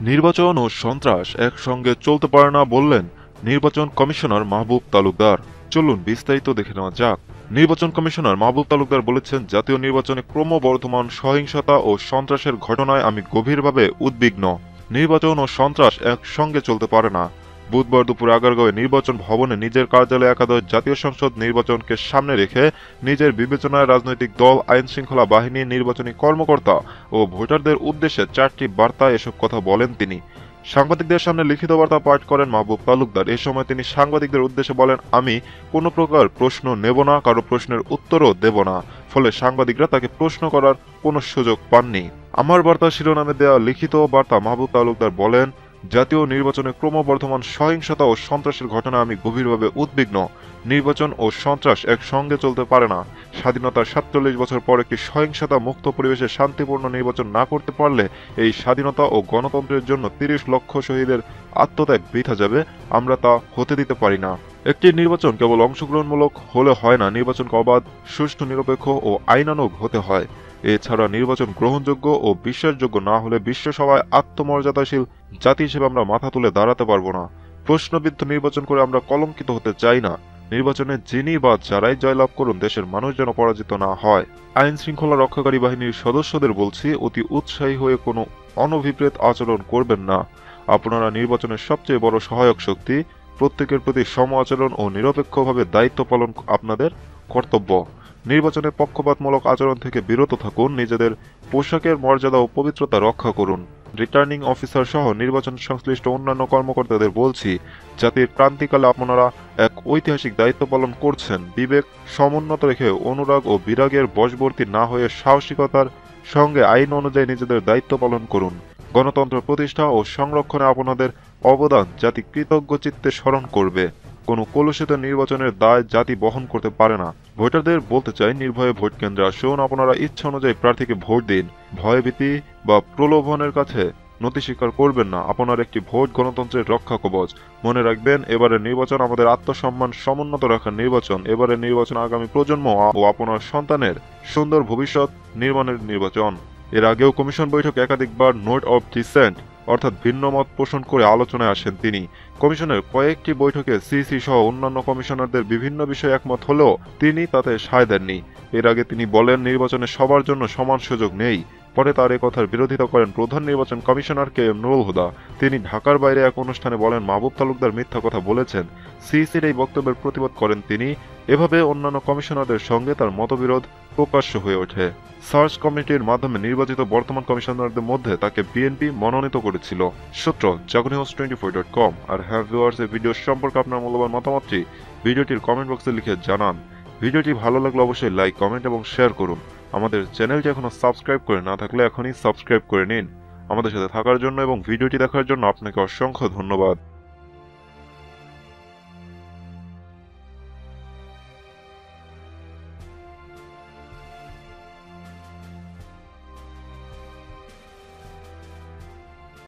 নির্বাচন ও সন্ত্রাস একসঙ্গে চলতে পারে না বললেন নির্বাচন কমিশনার মাহবুব তালুকদার। চলুন বিস্তারিত দেখে নেওয়া যাক। নির্বাচন কমিশনার মাহবুব তালুকদার বলেছেন, জাতীয় নির্বাচনে ক্রমবর্ধমান সহিংসতা ও সন্ত্রাসের ঘটনায় আমি গভীরভাবে উদ্বিগ্ন। নির্বাচন ও সন্ত্রাস একসঙ্গে চলতে পারে না। বুধবার দুপুর এগারোগাঁয়ে নির্বাচন ভবনে নিজের কার্যালয়ে একাদশ জাতীয় সংসদ নির্বাচনকে সামনে রেখে নিজের বিবেচনায় রাজনৈতিক দল, আইন শৃঙ্খলা বাহিনী, নির্বাচনী কর্মকর্তা ও ভোটারদের উদ্দেশ্যে চারটি বার্তায় এসব কথা বলেন তিনি। সাংবাদিকদের সামনে লিখিত বার্তা পাঠ করেন মাহবুব তালুকদার। এ সময় তিনি সাংবাদিকদের উদ্দেশ্যে বলেন, আমি কোনো প্রকার প্রশ্ন নেব না, কারও প্রশ্নের উত্তরও দেব না। ফলে সাংবাদিকরা তাকে প্রশ্ন করার কোনো সুযোগ পাননি। আমার বার্তা শিরোনামে দেওয়া লিখিত বার্তা মাহবুব তালুকদার বলেন জাতীয় নির্বাচনে ক্রমবর্ধমান সহিংসতা ও সন্ত্রাসের ঘটনা আমি গভীরভাবে উদ্বিগ্ন। নির্বাচন ও সন্ত্রাস একসঙ্গে চলতে পারে না। স্বাধীনতার সাতচল্লিশ বছর পর একটি সহিংসতা মুক্ত পরিবেশে শান্তিপূর্ণ নির্বাচন না করতে পারলে এই স্বাধীনতা ও গণতন্ত্রের জন্য তিরিশ লক্ষ শহীদের আত্মত্যাগ বৃথা যাবে, আমরা তা হতে দিতে পারি না। একটি নির্বাচন কেবল অংশগ্রহণমূলক হলে হয় না, নির্বাচনকে অবাধ, সুষ্ঠু, নিরপেক্ষ ও আইনানুগ হতে হয়। এছাড়া নির্বাচন গ্রহণযোগ্য ও বিশ্বাসযোগ্য না হলে বিশ্বসভায় আত্মমর্যাদাশীল জাতি হিসেবে আমরা মাথা তুলে দাঁড়াতে পারব না। প্রশ্নবিদ্ধ নির্বাচন করে আমরা কলঙ্কিত হতে চাই না। নির্বাচনে যিনি বা যারাই জয়লাভ করুন, দেশের মানুষ যেন পরাজিত না হয়। আইন শৃঙ্খলা রক্ষাকারী বাহিনীর সদস্যদের বলছি, অতি উৎসাহী হয়ে কোনো অনভিপ্রেত আচরণ করবেন না। আপনারা নির্বাচনের সবচেয়ে বড় সহায়ক শক্তি, প্রত্যেকের প্রতি সম আচরণ ও নিরপেক্ষভাবে দায়িত্ব পালন আপনাদের কর্তব্য। নির্বাচনে পক্ষপাতমূলক আচরণ থেকে বিরত থাকুন, নিজেদের পোশাকের মর্যাদা ও পবিত্রতা রক্ষা করুন। রিটার্নিং অফিসার সহ নির্বাচন সংশ্লিষ্ট অন্যান্য কর্মকর্তাদের বলছি, জাতির ক্রান্তিকালে আপনারা এক ঐতিহাসিক দায়িত্ব পালন করছেন। বিবেক সমুন্নত রেখে অনুরাগ ও বিরাগের বশবর্তী না হয়ে সাহসিকতার সঙ্গে আইন অনুযায়ী নিজেদের দায়িত্ব পালন করুন। গণতন্ত্র প্রতিষ্ঠা ও সংরক্ষণে আপনাদের অবদান জাতি কৃতজ্ঞ চিত্তে স্মরণ করবে। কোনো কলুষিত নির্বাচনের দায় জাতি বহন করতে পারে না। ভোটারদের বলতে চাই, নির্ভয়ে ভোট কেন্দ্রে আসুন। আপনারা ইচ্ছা অনুযায়ী প্রার্থীকে ভোট দিন। ভয়ভীতি বা প্রলোভনের কাছে নথি স্বীকার করবেন না। আপনার একটি ভোট গণতন্ত্রের রক্ষা কবচ। মনে রাখবেন, এবারের নির্বাচন আমাদের আত্মসম্মান, সমুন্নত রাখার নির্বাচন। এবারের নির্বাচন আগামী প্রজন্ম ও আপনার সন্তানের সুন্দর ভবিষ্যৎ নির্মাণের নির্বাচন। এর আগেও কমিশন বৈঠকে একাধিকবার নোট অব ডিসেন্ট, অর্থাৎ ভিন্ন মত পোষণ করে আলোচনায় আসেন তিনি। কমিশনের কয়েকটি বৈঠকে সিসি সহ অন্যান্য কমিশনারদের বিভিন্ন বিষয়ে একমত হলেও তিনি তাতে সায় দেননি। এর আগে তিনি বলেন, নির্বাচনে সবার জন্য সমান সুযোগ নেই। পরে তার এ কথার বিরোধিতা করেন প্রধান নির্বাচন commissioner K M Nurul Huda. তিনি ঢাকার বাইরে এক অনুষ্ঠানে বলেন, মাহবুব তালুকদার মিথ্যা কথা বলেছেন। সিইসির এই বক্তব্যের প্রতিবাদ করেন তিনি। এভাবে অন্যান্য কমিশনারদের সঙ্গে তার মতবিরোধ প্রকাশ্য হয়ে ওঠে। সার্চ কমিটির মাধ্যমে নির্বাচিত বর্তমান কমিশনারদের মধ্যে তাকে বিএনপি মনোনীত করেছিল। সূত্র জাগনি হাউস টোয়েন্টি ফোর ডট কম আর হ্যাভ ভিউয়ার্স এই ভিডিও সম্পর্কে আপনার মূল্যবান মতামতটি ভিডিওটির কমেন্ট বক্সে লিখে জানান। ভিডিওটি ভালো লাগলে অবশ্যই লাইক কমেন্ট এবং শেয়ার করুন। আমাদের চ্যানেলটি এখনও সাবস্ক্রাইব করে না থাকলে এখনই সাবস্ক্রাইব করে নিন। আমাদের সাথে থাকার জন্য এবং ভিডিওটি দেখার জন্য আপনাকে অসংখ্য ধন্যবাদ।